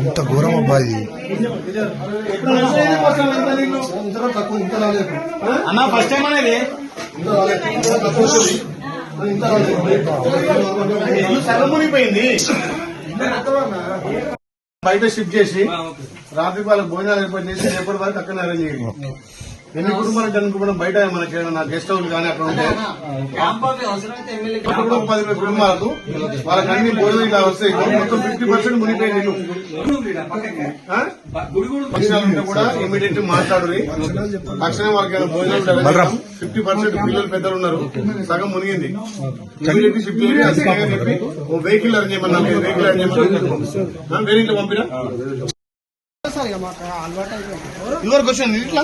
ఇంత ఘోరం ఇంత రాలేదు అన్న ఫస్ట్ టైం అనేది మునిగిపోయింది. బయట షిఫ్ట్ చేసి రాత్రి వాళ్ళకి భోజనాలు ఏర్పాటు చేసి రేపటి వరకు అక్కడ అరేంజ్ చేయండి. ఎన్ని కుటుంబాలకు అనుకోవడం బయట మనకి ఏమైనా గెస్ట్ హౌస్ కానీ అక్కడ ఉంటే? అక్కడ కూడా పది కుటుంబాలకు వాళ్ళకి అన్ని భోజనం ఇలా వస్తాయి మొత్తం ఫిఫ్టీ పర్సెంట్ ఇల్లు ఉంటే కూడా ఇమీడియట్ మాట్లాడు. తక్షణం వాళ్ళకి భోజనం ఫిఫ్టీ పర్సెంట్ పిల్లలు పెద్దలు ఉన్నారు. సగం మునిగింది. ఇమీడియట్ షిఫ్ట్ చెప్పి ఓ వెహికల్ అరేంజ్ చేయమన్నా వెహికల్ అరేంజ్ చేయమన్నా ఇంట్లో ఇదివరకు ఇట్లా?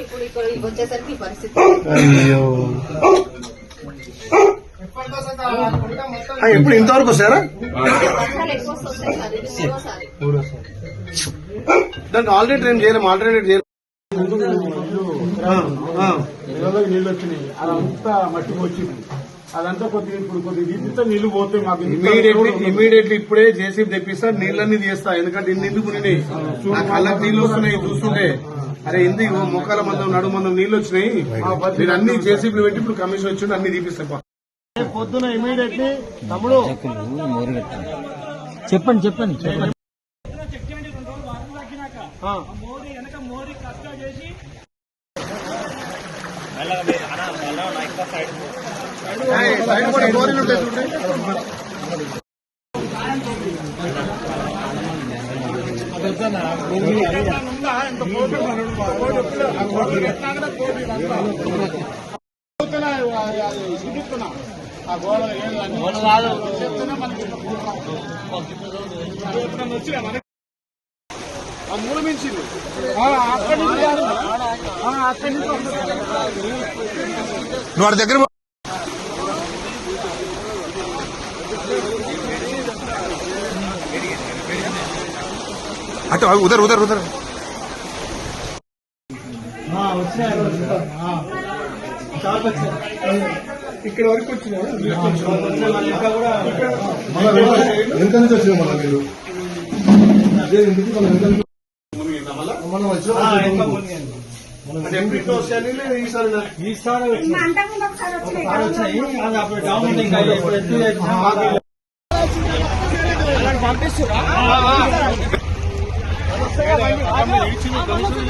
ఇప్పుడు ఇక్కడ వచ్చేసరికి ఈ పరిస్థితి అయ్యో. ఆ, ఎప్పుడు ఇంతవరకు వస్తారా సార్ దానికి ఆల్రెడీ ట్రైన్ చేయలేము ఆల్టర్నేట్ చేయలేము. నీళ్ళు వచ్చినాయి. అదంతా మట్టి వచ్చింది. అదంతా కొద్దిగా ఇప్పుడు కొద్దిగా నీళ్ళు పోతే మాకు ఇమీడియట్లీ ఇమీడియట్లీ ఇప్పుడే జేసీబీ తెప్పిస్తా నీళ్ళన్నీ తీస్తా. ఎందుకంటే ఇన్ని నా కళ్ళకి నీళ్ళు వస్తున్నాయి చూస్తుంటే. అరే ఎందుకు మొక్కల మందం నడు మందం నీళ్ళు వచ్చినాయి. మీరు అన్ని జేసీబీలు పెట్టి ఇప్పుడు కమిషన్ వచ్చింది అన్ని తీపిస్తాయి రేపు పొద్దున ఇమీడియట్లీ తమ్ముడు. చెప్పండి చెప్పండి చెప్పండి. సైడ్ కూడా గోరీలు ఉంటాయి చూడండి ఆ గోడ మనకి ఆ అక్కడి నుంచి అక్కడి నుంచి నువ్వు వాడి దగ్గర అటు ఉదర్ ఉదర్ ఉదర్. ఇక్కడ వరకు వెనక నుంచి వచ్చిన మళ్ళీ మీరు. అదే ఎందుకు